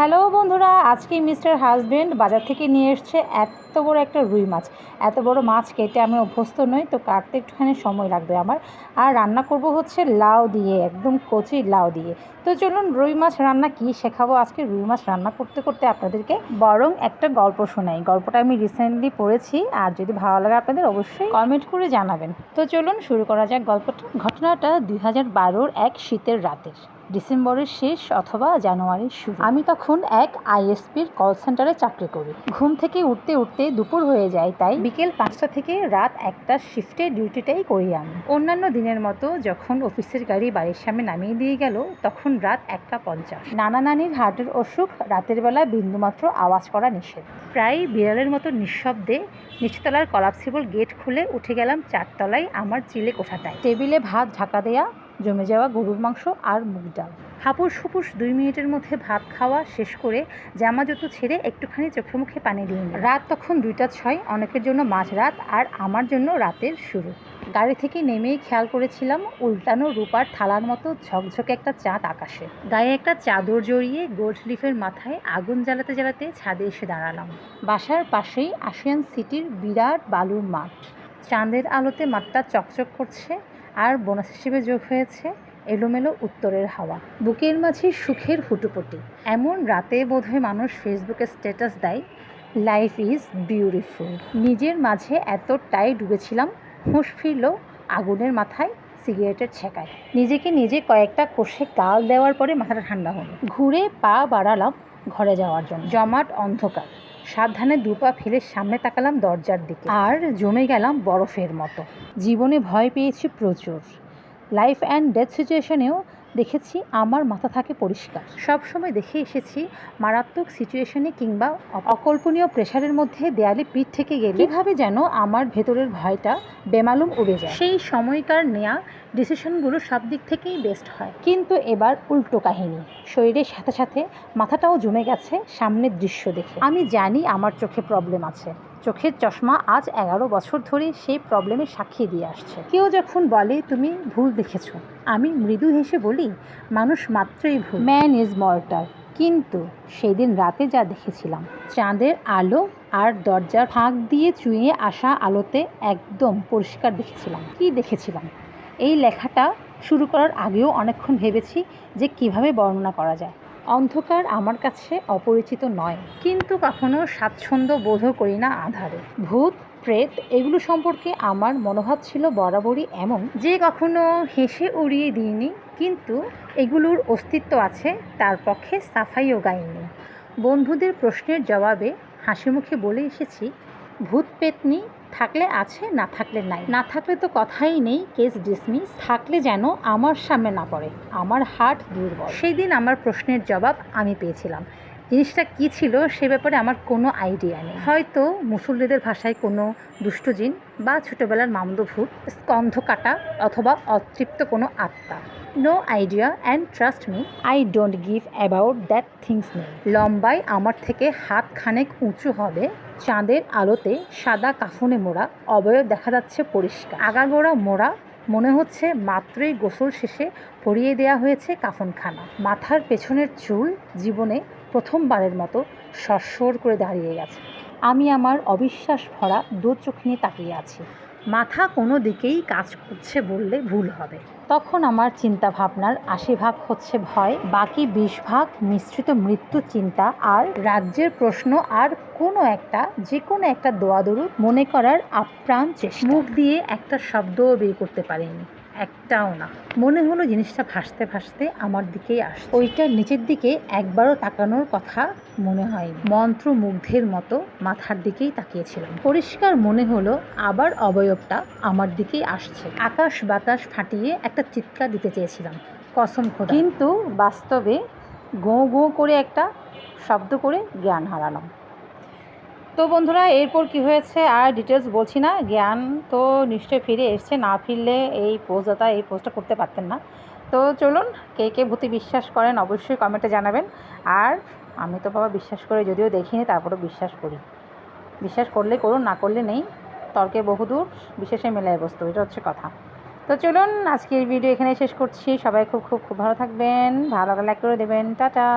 Hello বন্ধুরা, আজকে mister husband বাজার থেকে নিয়ে এসছে এত বড় একটা রুই মাছ। এত বড় মাছ কেটে আমি অভ্যস্ত নই, তো কাটতে একটুখানি সময় লাগবে আমার। আর রান্না করব হচ্ছে লাউ দিয়ে, একদম কচি লাউ দিয়ে। তো চলুন রুই মাছ রান্না কি শেখাবো? আজকে রুই মাছ রান্না করতে করতে আপনাদেরকে বরং একটা গল্প শোনাই। গল্পটা আমি রিসেন্টলি পড়েছি, আর যদি ভালো লাগে আপনাদের অবশ্যই কমেন্ট করে জানাবেন। তো চলুন শুরু করা যাক গল্পটা। ঘটনাটা দুই হাজার বারোর এক শীতের রাতের ডিসেম্বরের শেষ অথবা জানুয়ারির শুরু। আমি তখন এক আইএসপির কল সেন্টারে চাকরি করি। ঘুম থেকে উঠতে উঠতে দুপুর হয়ে যায়, তাই বিকেল পাঁচটা থেকে রাত একটা শিফটে ডিউটিটাই করি আমি। অন্যান্য দিনের মতো যখন অফিসের গাড়ি বাড়ির সামনে নামিয়ে দিয়ে গেল, তখন রাত একটা পঞ্চাশ। নানা নানির হার্টের অসুখ, রাতের বেলা বিন্দুমাত্র আওয়াজ করা নিষেধ। প্রায় বিড়ালের মতো নিঃশব্দে নিচতলার কলাপসিবল গেট খুলে উঠে গেলাম চারতলায় আমার চিলে কোঠাটায় টেবিলে ভাত ঢাকা দেয়া জমে যাওয়া গরুর মাংস আর মুগ ডাল। হাপুস হুপুস দুই মিনিটের মধ্যে ভাত খাওয়া শেষ করে জামা জুতো ছেড়ে একটুখানি চোখে মুখে পানি দিয়ে নিই। রাত তখন দুইটা ছয়, অনেকের জন্য মাঝরাত আর আমার জন্য রাতের শুরু। গাড়ি থেকে নেমেই খেয়াল করেছিলাম উল্টানো রূপার থালার মতো ঝকঝকে একটা চাঁদ আকাশে। গায়ে একটা চাদর জড়িয়ে গোল্ড লিফের মাথায় আগুন জ্বালাতে জ্বালাতে ছাদে এসে দাঁড়ালাম। বাসার পাশেই আশিয়ান সিটির বিরাট বালুর মাঠ। চাঁদের আলোতে মাঠটা চকচক করছে আর বোনাস হিসেবে যোগ হয়েছে এলোমেলো উত্তরের হাওয়া। বুকের মাঝে সুখের হুটুপুটি এমন রাতে বোধহয় মানুষ ফেসবুকে স্ট্যাটাস দেয়, লাইফ ইজ বিউটিফুল। নিজের মাঝে এতটাই ডুবেছিলাম, হুঁশ ফিরল আগুনের মাথায় সিগারেটের ছেঁকায় নিজেকে নিজে কয়েকটা কোষে গাল দেওয়ার পরে মাথাটা ঠান্ডা হলো। ঘুরে পা বাড়ালাম ঘরে যাওয়ার জন্য। জমাট অন্ধকার। সাবধানে দুপা ফেলে সামনে তাকালাম দরজার দিকে। আর জমে গেলাম বরফের মতো। জীবনে ভয় পেয়েছি প্রচুর। লাইফ অ্যান্ড ডেথ সিচুয়েশনেও দেখেছি আমার মাথা থাকে পরিষ্কার। সব সময় দেখে এসেছি মারাত্মক সিচুয়েশনে কিংবা অকল্পনীয় প্রেশারের মধ্যে দেয়ালে পিঠ থেকে গেলে কীভাবে যেন আমার ভেতরের ভয়টা বেমালুম উড়ে যায়। সেই সময়কার নেয়া ডিসিশনগুলো সব দিক থেকেই বেস্ট হয়। কিন্তু এবার উল্টো কাহিনী। শরীরের সাথে সাথে মাথাটাও জমে গেছে সামনের দৃশ্য দেখে। আমি জানি আমার চোখে প্রবলেম আছে। চোখের চশমা আজ এগারো বছর ধরে সেই প্রবলেমের সাক্ষী দিয়ে আসছে। কেউ যখন বলে তুমি ভুল দেখেছ আমি মৃদু হেসে বলি মানুষ মাত্রই ভুল। ম্যান ইজ মর্টার কিন্তু সেদিন রাতে যা দেখেছিলাম চাঁদের আলো আর দরজার ফাঁক দিয়ে চুইয়ে আসা আলোতে একদম পরিষ্কার দেখেছিলাম। কি দেখেছিলাম? এই লেখাটা শুরু করার আগেও অনেকক্ষণ ভেবেছি যে কীভাবে বর্ণনা করা যায়। অন্ধকার আমার কাছে অপরিচিত নয়। কিন্তু কখনো স্বাচ্ছন্দ্য বোধও করি না আধারে। ভূত, প্রেত, এগুলো সম্পর্কে আমার মনোভাব ছিল বরাবরই এমন। যে কখনো হেসে উড়িয়ে দিইনি, কিন্তু এগুলোর অস্তিত্ব আছে, তার পক্ষে সাফাইও গাইনি। বন্ধুদের প্রশ্নের জবাবে হাসি মুখে বলে এসেছি, ভূত, পেতনি থাকলে আছে, না থাকলে নাই। না থাকলে তো কথাই নেই কেস ডিসমিস থাকলে যেন আমার সামনে না পড়ে, আমার হার্ট দুর্বল। সেই দিন আমার প্রশ্নের জবাব আমি পেয়েছিলাম। জিনিসটা কি ছিল সে ব্যাপারে আমার কোনো আইডিয়া নেই। হয়তো মুসল্লিদের ভাষায় কোনো দুষ্টজিন বা ছোটোবেলার মামদ ভূত স্কন্ধ কাটা অথবা অতৃপ্ত কোনো আত্মা। No idea and trust me I don't give about that things নেই লম্বায় আমার থেকে হাত খানেক উঁচু হবে, চাঁদের আলোতে সাদা কাফনে মোড়া, অবয়ব দেখা যাচ্ছে পরিষ্কার। আগাগোড়া মোড়া মনে হচ্ছে মাত্রই গোসল শেষে পরিয়ে দেয়া হয়েছে কাফনখানা। মাথার পেছনের চুল জীবনে প্রথমবারের মতো সরসর করে দাঁড়িয়ে গেছে। আমি আমার অবিশ্বাস ভরা দু চোখ নিয়ে তাকিয়ে আছি। মাথা কোনো দিকেই কাজ করছে বললে ভুল হবে। তখন আমার চিন্তা ভাবনার আশি ভাগ হচ্ছে ভয় বাকি বিশ ভাগ মিশ্রিত মৃত্যু চিন্তা আর রাজ্যের প্রশ্ন আর কোনো একটা যে কোনো একটা দোয়াদরু মনে করার আপ্রাণ চেষ্টা। মুখ দিয়ে একটা শব্দও বের করতে পারিনি। একটাও না। মনে হলো জিনিসটা ভাসতে ভাসতে আমার দিকেই আস ওইটার নিচের দিকে একবারও তাকানোর কথা মনে হয় মন্ত্রমুগ্ধের মতো মাথার দিকেই তাকিয়েছিলাম। পরিষ্কার মনে হলো আবার অবয়বটা আমার দিকেই আসছে। আকাশ বাতাস ফাটিয়ে একটা চিৎকার দিতে চেয়েছিলাম কসম খোদা। কিন্তু বাস্তবে গোঁ গোঁ করে একটা শব্দ করে জ্ঞান হারালাম। তো বন্ধুরা, এরপর কি হয়েছে আর ডিটেলস বলছি না। জ্ঞান তো নিশ্চয়ই ফিরে এসছে, না ফিরলে এই পোস্টটা এই পোস্টটা করতে পারতেন না। তো চলুন, কে কে ভূতি বিশ্বাস করেন অবশ্যই কমেন্টে জানাবেন। আর আমি তো বাবা বিশ্বাস করে যদিও দেখিনি, তারপরেও বিশ্বাস করি। বিশ্বাস করলে করুন, না করলে নেই। তর্কে বহুদূর বিশেষে মেলায় বস্তু, এটা হচ্ছে কথা। তো চলুন, আজকের ভিডিও এখানে শেষ করছি। সবাই খুব খুব খুব ভালো থাকবেন। ভালো লাগলে লাইক করে দেবেন। টাটা!